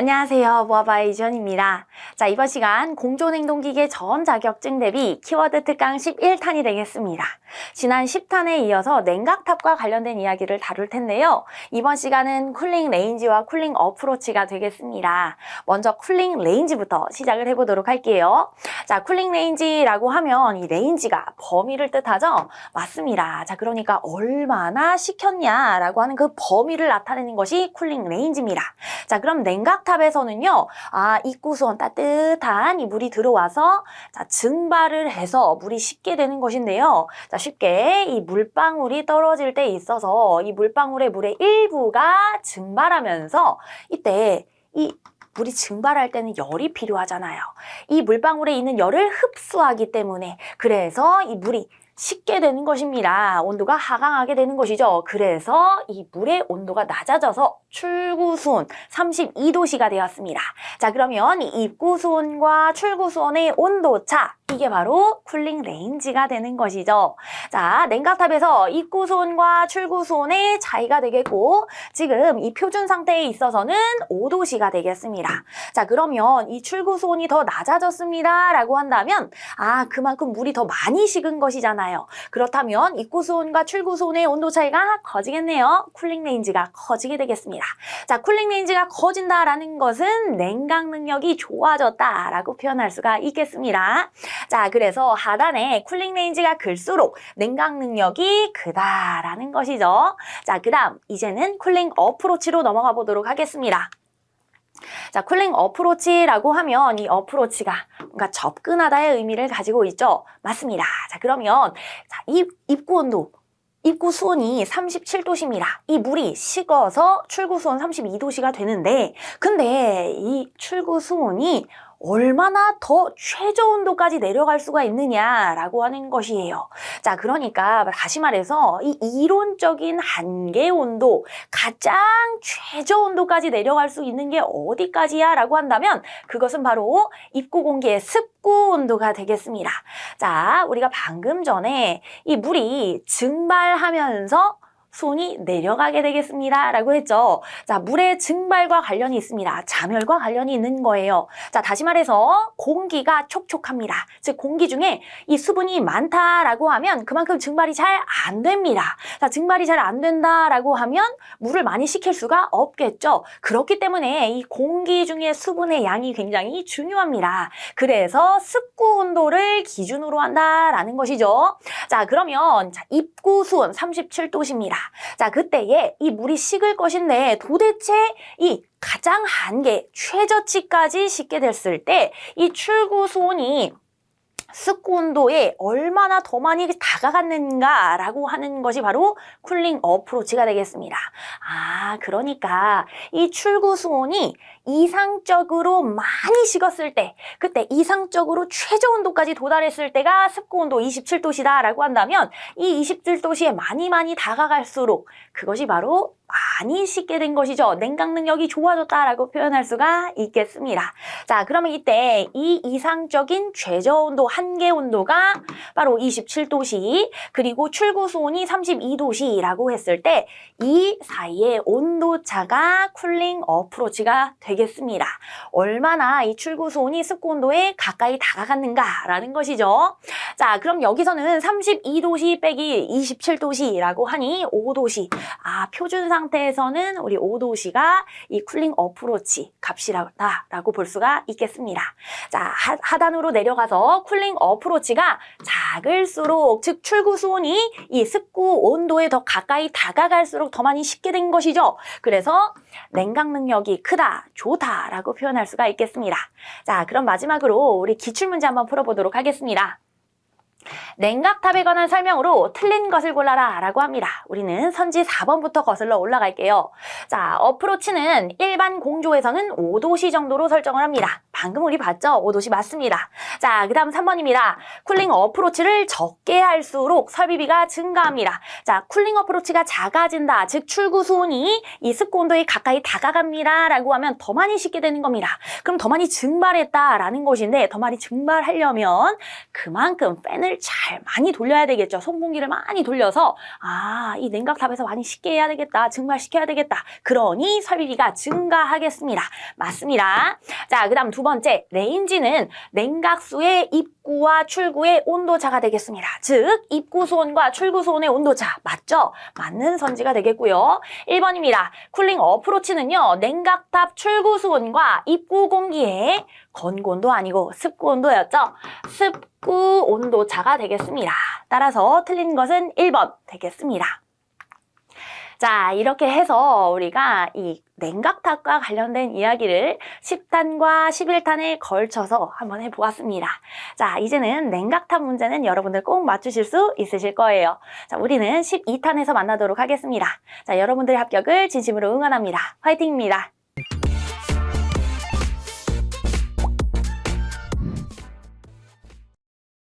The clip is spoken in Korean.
안녕하세요. 모아바이 이지연입니다. 자, 이번 시간 공존행동기계 전 자격증 대비 키워드 특강 11탄이 되겠습니다. 지난 10탄에 이어서 냉각탑과 관련된 이야기를 다룰 텐데요. 이번 시간은 쿨링 레인지와 쿨링 어프로치가 되겠습니다. 먼저 쿨링 레인지부터 시작을 해보도록 할게요. 자, 쿨링 레인지라고 하면 이 레인지가 범위를 뜻하죠? 맞습니다. 자, 그러니까 얼마나 식혔냐라고 하는 그 범위를 나타내는 것이 쿨링 레인지입니다. 자, 그럼 냉각탑에서는요, 아, 입구수원 따뜻한 이 물이 들어와서 자, 증발을 해서 물이 식게 되는 것인데요. 자, 쉽게 이 물방울이 떨어질 때 있어서 이 물방울의 물의 일부가 증발하면서 이때 이 물이 증발할 때는 열이 필요하잖아요. 이 물방울에 있는 열을 흡수하기 때문에 그래서 이 물이 식게 되는 것입니다. 온도가 하강하게 되는 것이죠. 그래서 이 물의 온도가 낮아져서 출구수온 32도씨가 되었습니다. 자, 그러면 이 입구수온과 출구수온의 온도차 이게 바로 쿨링 레인지가 되는 것이죠. 자, 냉각탑에서 입구수온과 출구수온의 차이가 되겠고 지금 이 표준 상태에 있어서는 5도씨가 되겠습니다. 자, 그러면 이 출구수온이 더 낮아졌습니다. 라고 한다면 아, 그만큼 물이 더 많이 식은 것이잖아요. 그렇다면 입구수온과 출구수온의 온도 차이가 커지겠네요. 쿨링 레인지가 커지게 되겠습니다. 자, 쿨링 레인지가 커진다라는 것은 냉각 능력이 좋아졌다라고 표현할 수가 있겠습니다. 자, 그래서 하단에 쿨링 레인지가 클수록 냉각 능력이 크다라는 것이죠. 자, 그 다음 이제는 쿨링 어프로치로 넘어가 보도록 하겠습니다. 자, 쿨링 어프로치라고 하면 이 어프로치가 뭔가 접근하다의 의미를 가지고 있죠. 맞습니다. 자, 그러면 자, 입, 입구 온도 입구 수온이 37도씨입니다. 이 물이 식어서 출구 수온 32도씨가 되는데 근데 이 출구 수온이 얼마나 더 최저 온도까지 내려갈 수가 있느냐라고 하는 것이에요. 자, 그러니까 다시 말해서 이 이론적인 한계 온도, 가장 최저 온도까지 내려갈 수 있는 게 어디까지야? 라고 한다면 그것은 바로 입구 공기의 습구 온도가 되겠습니다. 자, 우리가 방금 전에 이 물이 증발하면서 손이 내려가게 되겠습니다. 라고 했죠. 자, 물의 증발과 관련이 있습니다. 자멸과 관련이 있는 거예요. 자, 다시 말해서 공기가 촉촉합니다. 즉, 공기 중에 이 수분이 많다라고 하면 그만큼 증발이 잘 안 됩니다. 자, 증발이 잘 안 된다라고 하면 물을 많이 식힐 수가 없겠죠. 그렇기 때문에 이 공기 중에 수분의 양이 굉장히 중요합니다. 그래서 습구 온도를 기준으로 한다라는 것이죠. 자, 그러면 자, 입구 수온 37도씨입니다. 자, 그때에 이 물이 식을 것인데 도대체 이 가장 한계 최저치까지 식게 됐을 때 이 출구 수온이 습구 온도에 얼마나 더 많이 다가갔는가라고 하는 것이 바로 쿨링 어프로치가 되겠습니다. 아, 그러니까 이 출구 수온이 이상적으로 많이 식었을 때, 그때 이상적으로 최저 온도까지 도달했을 때가 습구 온도 27도시다라고 한다면 이 27도시에 많이 많이 다가갈수록 그것이 바로 많이 식게 된 것이죠. 냉각 능력이 좋아졌다라고 표현할 수가 있겠습니다. 자, 그러면 이때 이 이상적인 최저 온도, 한계 온도가 바로 27도씨, 그리고 출구 수온이 32도씨라고 했을 때 이 사이의 온도 차가 쿨링 어프로치가 되겠습니다. 얼마나 이 출구 수온이 습구 온도에 가까이 다가갔는가라는 것이죠. 자, 그럼 여기서는 32도씨 빼기 27도씨라고 하니 5도씨. 아, 표준 상태에서는 우리 5도씨가 이 쿨링 어프로치 값이라고 볼 수가 있겠습니다. 자, 하, 하단으로 내려가서 쿨링 어프로치가 작을수록, 즉 출구 수온이 이 습구 온도에 더 가까이 다가갈수록 더 많이 식게 된 것이죠. 그래서 냉각 능력이 크다, 좋다라고 표현할 수가 있겠습니다. 자, 그럼 마지막으로 우리 기출 문제 한번 풀어보도록 하겠습니다. 냉각탑에 관한 설명으로 틀린 것을 골라라 라고 합니다. 우리는 선지 4번부터 거슬러 올라갈게요. 자, 어프로치는 일반 공조에서는 5도씨 정도로 설정을 합니다. 방금 우리 봤죠? 오도시 맞습니다. 자, 그 다음 3번입니다. 쿨링 어프로치를 적게 할수록 설비비가 증가합니다. 자, 쿨링 어프로치가 작아진다. 즉, 출구 수온이 이 습고 온도에 가까이 다가갑니다. 라고 하면 더 많이 식게 되는 겁니다. 그럼 더 많이 증발했다라는 것인데 더 많이 증발하려면 그만큼 팬을 잘 많이 돌려야 되겠죠. 송풍기를 많이 돌려서 아, 이 냉각탑에서 많이 식게 해야 되겠다. 증발시켜야 되겠다. 그러니 설비비가 증가하겠습니다. 맞습니다. 자, 그 다음 두 번 째, 레인지는 냉각수의 입구와 출구의 온도차가 되겠습니다. 즉, 입구 수온과 출구 수온의 온도차. 맞죠? 맞는 선지가 되겠고요. 1번입니다. 쿨링 어프로치는요, 냉각탑 출구 수온과 입구 공기의 건고온도 아니고 습구온도였죠. 습구 온도차가 되겠습니다. 따라서 틀린 것은 1번 되겠습니다. 자, 이렇게 해서 우리가 이 냉각탑과 관련된 이야기를 10탄과 11탄에 걸쳐서 한번 해보았습니다. 자, 이제는 냉각탑 문제는 여러분들 꼭 맞추실 수 있으실 거예요. 자, 우리는 12탄에서 만나도록 하겠습니다. 자, 여러분들의 합격을 진심으로 응원합니다. 화이팅입니다.